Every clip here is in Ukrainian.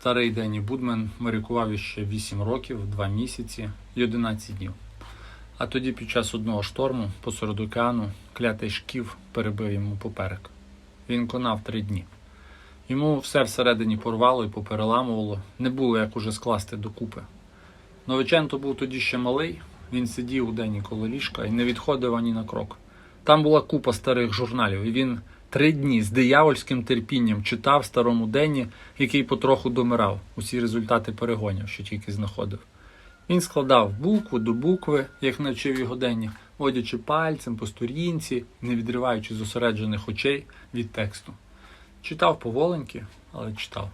Старий Денні Будмен морякував іще 8 років, 2 місяці і 11 днів. А тоді під час одного шторму посеред океану клятий шків перебив йому поперек. Він конав три дні. Йому все всередині порвало і попереламувало, не було як уже скласти докупи. Новиченто був тоді ще малий, він сидів у денні коло ліжка і не відходив ані на крок. Там була купа старих журналів, і він три дні з диявольським терпінням читав старому денні, який потроху домирав, усі результати перегонів, що тільки знаходив. Він складав букву до букви, як навчив його денні, водячи пальцем по сторінці, не відриваючи зосереджених очей від тексту. Читав поволеньки, але читав.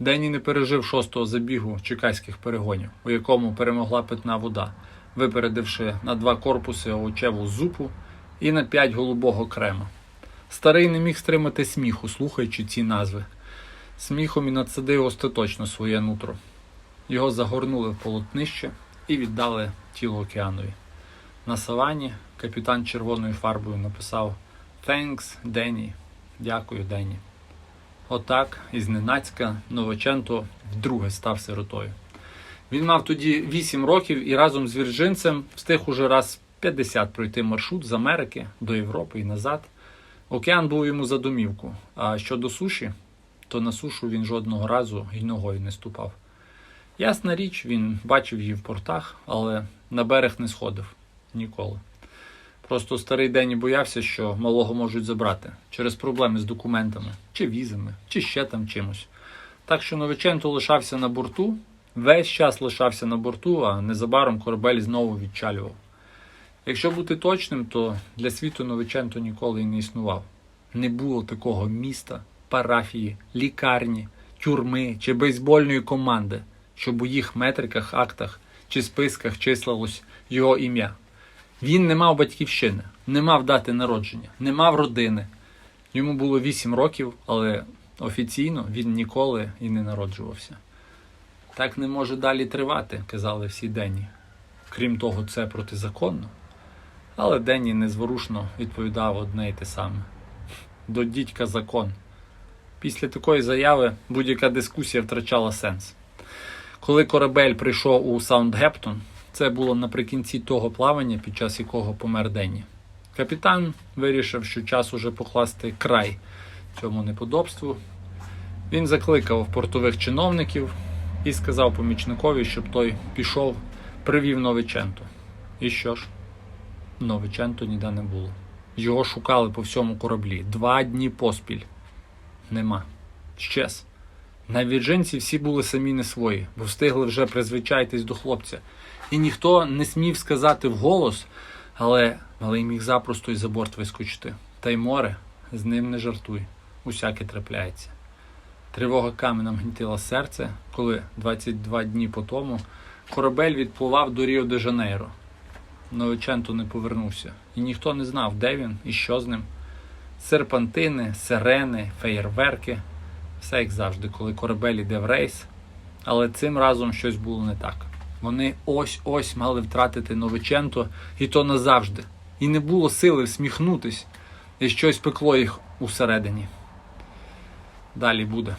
Денні не пережив шостого забігу чекайських перегонів, у якому перемогла питна вода, випередивши на два корпуси овочеву зупу і на п'ять голубого крема. Старий не міг стримати сміху, слухаючи ці назви. Сміхом і надсадив остаточно своє нутро. Його загорнули в полотнище і віддали тіло океанові. На савані капітан червоною фарбою написав Thanks, Денні. Дякую, Денні. Отак, із Ненацька Новоченто вдруге став сиротою. Він мав тоді 8 років і разом з вірджинцем встиг уже раз 50 пройти маршрут з Америки до Європи і назад. Океан був йому за домівку. А щодо суші, то на сушу він жодного разу й ногою не ступав. Ясна річ, він бачив її в портах, але на берег не сходив ніколи. Просто старий Денні боявся, що малого можуть забрати через проблеми з документами, чи візами, чи ще там чимось. Так що Новиченто лишався на борту, весь час лишався на борту, а незабаром корабель знову відчалював. Якщо бути точним, то для світу Новиченто ніколи і не існував. Не було такого міста, парафії, лікарні, тюрми чи бейсбольної команди, щоб у їх метриках, актах чи списках числилось його ім'я. Він не мав батьківщини, не мав дати народження, не мав родини. Йому було 8 років, але офіційно він ніколи і не народжувався. Так не може далі тривати, казали всі Денні. Крім того, це протизаконно. Але Денні незворушно відповідав одне й те саме: до дідька закон. Після такої заяви будь-яка дискусія втрачала сенс. Коли корабель прийшов у Саундгептон, це було наприкінці того плавання, під час якого помер Денні. Капітан вирішив, що час уже покласти край цьому неподобству. Він закликав портових чиновників і сказав помічникові, щоб той пішов, привів Новиченто. І що ж? Новиченто ніде не було. Його шукали по всьому кораблі. Два дні поспіль. Нема. Щез. На вірджинці всі були самі не свої, бо встигли вже призвичайтись до хлопця. І ніхто не смів сказати вголос, але малий міг запросто й за борт вискочити. Та й море з ним не жартуй, усяке трапляється. Тривога каменем гнітила серце, коли 22 дні по тому корабель відпливав до Ріо де Жанейро. Новиченто не повернувся, і ніхто не знав, де він і що з ним. Серпантини, сирени, феєрверки все як завжди, коли корабель іде в рейс. Але цим разом щось було не так. Вони ось-ось мали втратити Новиченто, і то назавжди. І не було сили всміхнутись, і щось пекло їх усередині. Далі буде.